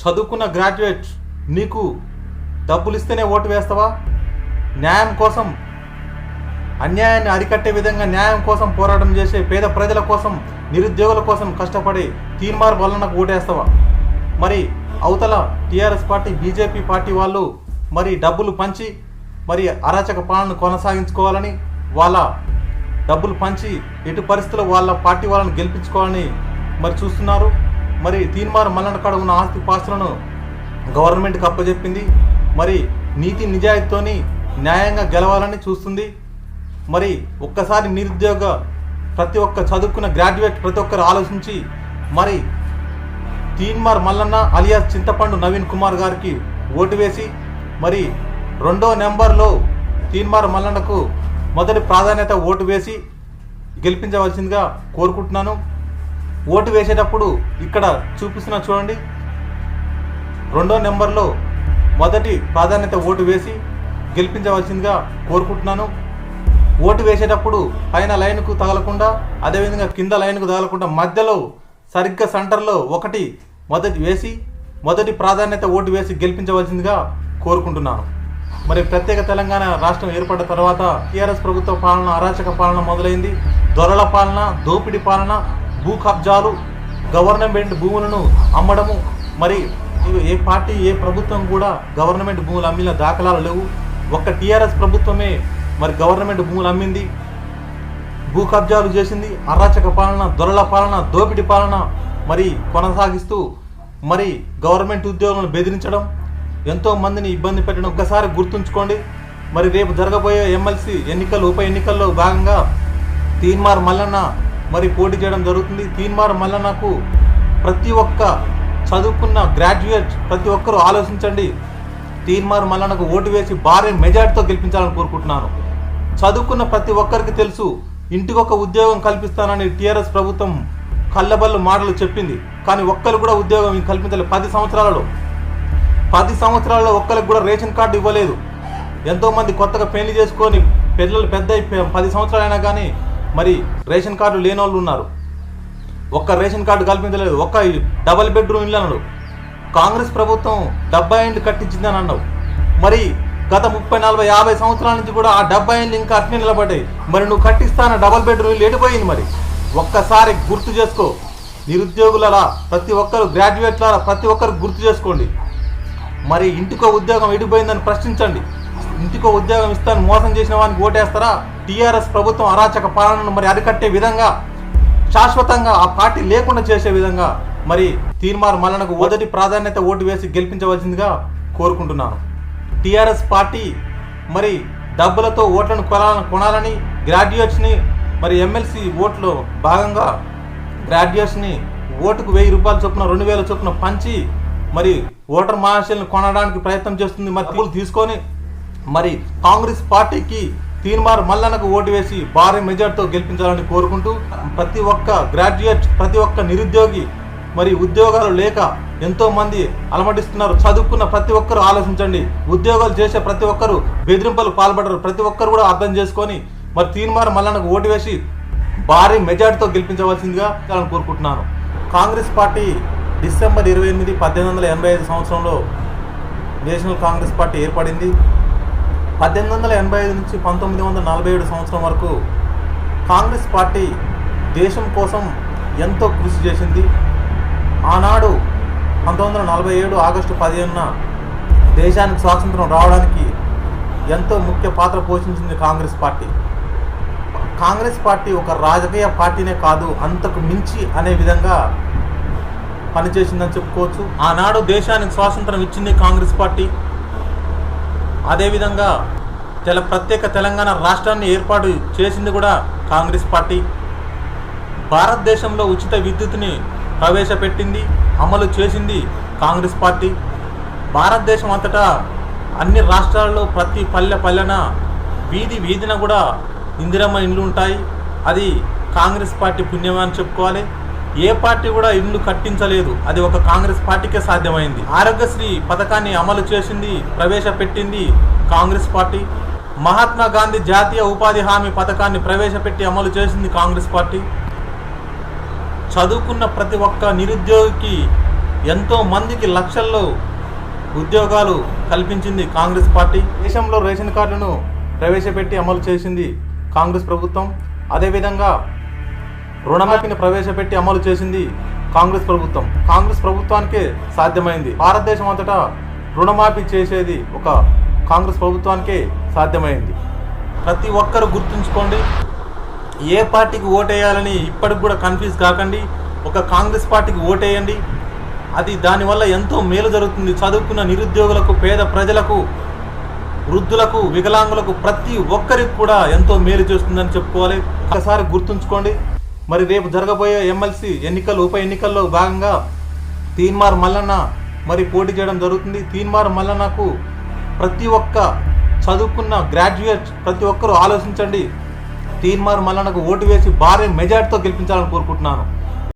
చదువుకున్న గ్రాడ్యుయేట్ నీకు డబ్బులు ఇస్తేనే ఓటు వేస్తావా? న్యాయం కోసం అన్యాయాన్ని అరికట్టే విధంగా న్యాయం కోసం పోరాటం చేసే పేద ప్రజల కోసం నిరుద్యోగుల కోసం కష్టపడి తీర్మార్ వలనకు ఓటేస్తావా? మరి అవతల టీఆర్ఎస్ పార్టీ బీజేపీ పార్టీ వాళ్ళు మరి డబ్బులు పంచి మరి అరాచక పాలన కొనసాగించుకోవాలని వాళ్ళ డబ్బులు పంచి ఎటు పరిస్థితుల్లో వాళ్ళ పార్టీ వాళ్ళని గెలిపించుకోవాలని మరి చూస్తున్నారు? మరి తీన్మార్ మల్లన్న కాడ ఉన్న ఆస్తి పాస్తులను గవర్నమెంట్కి అప్పజెప్పింది. మరి నీతి నిజాయితీతోని న్యాయంగా గెలవాలని చూస్తుంది. మరి ఒక్కసారి నిరుద్యోగ ప్రతి ఒక్క చదువుకున్న గ్రాడ్యుయేట్ ప్రతి ఒక్కరు ఆలోచించి మరి తీన్మార్ మల్లన్న అలియాస్ చింతపండు నవీన్ కుమార్ గారికి ఓటు వేసి మరి రెండో నెంబర్లో తీన్మార్ మల్లన్నకు మొదటి ప్రాధాన్యత ఓటు వేసి గెలిపించవలసిందిగా కోరుకుంటున్నాను. ఓటు వేసేటప్పుడు ఇక్కడ చూపిస్తున్నా చూడండి. రెండో నెంబర్లో మొదటి ప్రాధాన్యత ఓటు వేసి గెలిపించవలసిందిగా కోరుకుంటున్నాను. ఓటు వేసేటప్పుడు పైన లైన్కు తగలకుండా అదేవిధంగా కింద లైన్కు తగలకుండా మధ్యలో సరిగ్గా సెంటర్లో ఒకటి మొదటి వేసి మొదటి ప్రాధాన్యత ఓటు వేసి గెలిపించవలసిందిగా కోరుకుంటున్నాను. మరి ప్రత్యేక తెలంగాణ రాష్ట్రం ఏర్పడిన తర్వాత టీఆర్ఎస్ ప్రభుత్వ పాలన అరాచక పాలన మొదలైంది. దొరల పాలన దోపిడీ పాలన భూ కబ్జాలు గవర్నమెంట్ భూములను అమ్మడము మరి ఏ పార్టీ ఏ ప్రభుత్వం కూడా గవర్నమెంట్ భూములు అమ్మిన దాఖలాలు లేవు. ఒక్క టీఆర్ఎస్ ప్రభుత్వమే మరి గవర్నమెంట్ భూములు అమ్మింది భూ కబ్జాలు చేసింది అరాచక పాలన దొరల పాలన దోపిడీ పాలన మరి కొనసాగిస్తూ మరి గవర్నమెంట్ ఉద్యోగులను బెదిరించడం ఎంతో మందిని ఇబ్బంది పెట్టడం ఒక్కసారి గుర్తుంచుకోండి. మరి రేపు జరగబోయే ఎమ్మెల్సీ ఎన్నికలు ఉప ఎన్నికల్లో భాగంగా తీన్మార్ మల్లన్న మరి పోటీ చేయడం జరుగుతుంది. తీన్మార్ మల్లన్నకు ప్రతి ఒక్క చదువుకున్న గ్రాడ్యుయేట్ ప్రతి ఒక్కరూ ఆలోచించండి. తీన్మార్ మల్లన్నకు ఓటు వేసి భారీ మెజార్టీతో గెలిపించాలని కోరుకుంటున్నాను. చదువుకున్న ప్రతి ఒక్కరికి తెలుసు ఇంటికొక ఉద్యోగం కల్పిస్తానని టీఆర్ఎస్ ప్రభుత్వం కళ్ళబల్లు మాటలు చెప్పింది. కానీ ఒక్కరు కూడా ఉద్యోగం కల్పించలేదు. పది సంవత్సరాలలో పది సంవత్సరాలలో ఒక్కరికి కూడా రేషన్ కార్డు ఇవ్వలేదు. ఎంతోమంది కొత్తగా పెళ్ళి చేసుకొని పిల్లలు పెద్ద అయిపోయి- పది సంవత్సరాలు అయినా కానీ మరి రేషన్ కార్డు లేని వాళ్ళు ఉన్నారు. ఒక్క రేషన్ కార్డు కల్పించలేదు. ఒక్క డబల్ బెడ్రూమ్ ఇల్లు అన్నాడు. కాంగ్రెస్ ప్రభుత్వం డెబ్బై ఇండ్లు కట్టించిందని అన్నావు. మరి గత ముప్పై నలభై యాభై సంవత్సరాల నుంచి కూడా ఆ డెబ్బై ఇండ్లు ఇంకా అట్నే నిలబడ్డాయి. మరి నువ్వు కట్టిస్తాన డబల్ బెడ్రూమ్ ఇల్లు ఎడిపోయింది మరి. ఒక్కసారి గుర్తు చేసుకో. నిరుద్యోగులలా ప్రతి ఒక్కరు గ్రాడ్యుయేట్ల ప్రతి ఒక్కరు గుర్తు చేసుకోండి. మరి ఇంటికో ఉద్యోగం ఎడిపోయిందని ప్రశ్నించండి. ఇంటికో ఉద్యోగం ఇస్తాను మోసం చేసిన వానికి ఓటేస్తారా? టీఆర్ఎస్ ప్రభుత్వం అరాచక పాలనను మరి అరికట్టే విధంగా శాశ్వతంగా ఆ పార్టీ లేకుండా చేసే విధంగా మరి తీర్మార్ మల్లనకు మొదటి ప్రాధాన్యత ఓటు వేసి గెలిపించవలసిందిగా కోరుకుంటున్నాను. టీఆర్ఎస్ పార్టీ మరి డబ్బులతో ఓట్లను కొనాలని కొనాలని గ్రాడ్యుయేట్స్ని మరి ఎమ్మెల్సీ ఓట్లో భాగంగా గ్రాడ్యుయేట్స్ని ఓటుకు వెయ్యి రూపాయల చొప్పున రెండు వేల చొప్పున పంచి మరి ఓటర్ మహాశయులను కొనడానికి ప్రయత్నం చేస్తుంది. మరి తీసుకొని మరి కాంగ్రెస్ పార్టీకి తీన్మార్ మల్లన్నకు ఓటు వేసి భారీ మెజార్టీతో గెలిపించాలని కోరుకుంటూ ప్రతి ఒక్క గ్రాడ్యుయేట్ ప్రతి ఒక్క నిరుద్యోగి మరి ఉద్యోగాలు లేక ఎంతో మంది అలమటిస్తున్నారు. చదువుకున్న ప్రతి ఒక్కరు ఆలోచించండి. ఉద్యోగాలు చేసే ప్రతి ఒక్కరు బెదిరింపులు పాల్పడరు. ప్రతి ఒక్కరు కూడా అర్థం చేసుకొని మరి తీన్మార్ మల్లన్నకు ఓటు వేసి భారీ మెజార్టీతో గెలిపించవలసిందిగా నేను కోరుకుంటున్నాను. కాంగ్రెస్ పార్టీ డిసెంబర్ ఇరవై ఎనిమిది పద్దెనిమిది వందల ఎనభై ఐదు సంవత్సరంలో నేషనల్ కాంగ్రెస్ పార్టీ ఏర్పడింది. పద్దెనిమిది వందల ఎనభై ఐదు నుంచి పంతొమ్మిది వందల నలభై ఏడు సంవత్సరం వరకు కాంగ్రెస్ పార్టీ దేశం కోసం ఎంతో కృషి చేసింది. ఆనాడు పంతొమ్మిది వందల నలభై ఏడు ఆగస్టు పదిహేనున దేశానికి స్వాతంత్రం రావడానికి ఎంతో ముఖ్య పాత్ర పోషించింది కాంగ్రెస్ పార్టీ. కాంగ్రెస్ పార్టీ ఒక రాజకీయ పార్టీనే కాదు అంతకు మించి అనే విధంగా పనిచేసిందని చెప్పుకోవచ్చు. ఆనాడు దేశానికి స్వాతంత్రం ఇచ్చింది కాంగ్రెస్ పార్టీ. అదేవిధంగా తెల ప్రత్యేక తెలంగాణ రాష్ట్రాన్ని ఏర్పాటు చేసింది కూడా కాంగ్రెస్ పార్టీ. భారతదేశంలో ఉచిత విద్యుత్ని ప్రవేశపెట్టింది అమలు చేసింది కాంగ్రెస్ పార్టీ. భారతదేశం అంతటా అన్ని రాష్ట్రాల్లో ప్రతి పల్లె పల్లెన వీధి వీధిన కూడా ఇందిరమ్మ ఇండ్లు ఉంటాయి. అది కాంగ్రెస్ పార్టీ పుణ్యమని చెప్పుకోవాలి. ఏ పార్టీ కూడా ఇల్లు కట్టించలేదు. అది ఒక కాంగ్రెస్ పార్టీకే సాధ్యమైంది. ఆరోగ్యశ్రీ పథకాన్ని అమలు చేసింది ప్రవేశపెట్టింది కాంగ్రెస్ పార్టీ. మహాత్మా గాంధీ జాతీయ ఉపాధి హామీ పథకాన్ని ప్రవేశపెట్టి అమలు చేసింది కాంగ్రెస్ పార్టీ. చదువుకున్న ప్రతి ఒక్క నిరుద్యోగికి ఎంతో మందికి లక్షల్లో ఉద్యోగాలు కల్పించింది కాంగ్రెస్ పార్టీ. దేశంలో రేషన్ కార్డును ప్రవేశపెట్టి అమలు చేసింది కాంగ్రెస్ ప్రభుత్వం. అదేవిధంగా రుణమాఫీని ప్రవేశపెట్టి అమలు చేసింది కాంగ్రెస్ ప్రభుత్వం. కాంగ్రెస్ ప్రభుత్వానికే సాధ్యమైంది. భారతదేశం అంతటా రుణమాఫీ చేసేది ఒక కాంగ్రెస్ ప్రభుత్వానికే సాధ్యమైంది. ప్రతి ఒక్కరు గుర్తుంచుకోండి ఏ పార్టీకి ఓటేయాలని ఇప్పటికి కూడా కన్ఫ్యూజ్ కాకండి ఒక కాంగ్రెస్ పార్టీకి ఓటేయండి. అది దానివల్ల ఎంతో మేలు జరుగుతుంది. చదువుకున్న నిరుద్యోగులకు పేద ప్రజలకు వృద్ధులకు వికలాంగులకు ప్రతి ఒక్కరికి కూడా ఎంతో మేలు చేస్తుందని చెప్పుకోవాలి. ఒకసారి గుర్తుంచుకోండి మరి రేపు జరగబోయే ఎమ్మెల్సీ ఎన్నికలు ఉప ఎన్నికల్లో భాగంగా తీన్మార్ మల్లన్న మరి పోటీ చేయడం జరుగుతుంది. తీన్మార్ మల్లన్నకు ప్రతి ఒక్క చదువుకున్న గ్రాడ్యుయేట్ ప్రతి ఒక్కరూ ఆలోచించండి. తీన్మార్ మల్లన్నకు ఓటు వేసి భారీ మెజార్టీతో గెలిపించాలని కోరుకుంటున్నాను.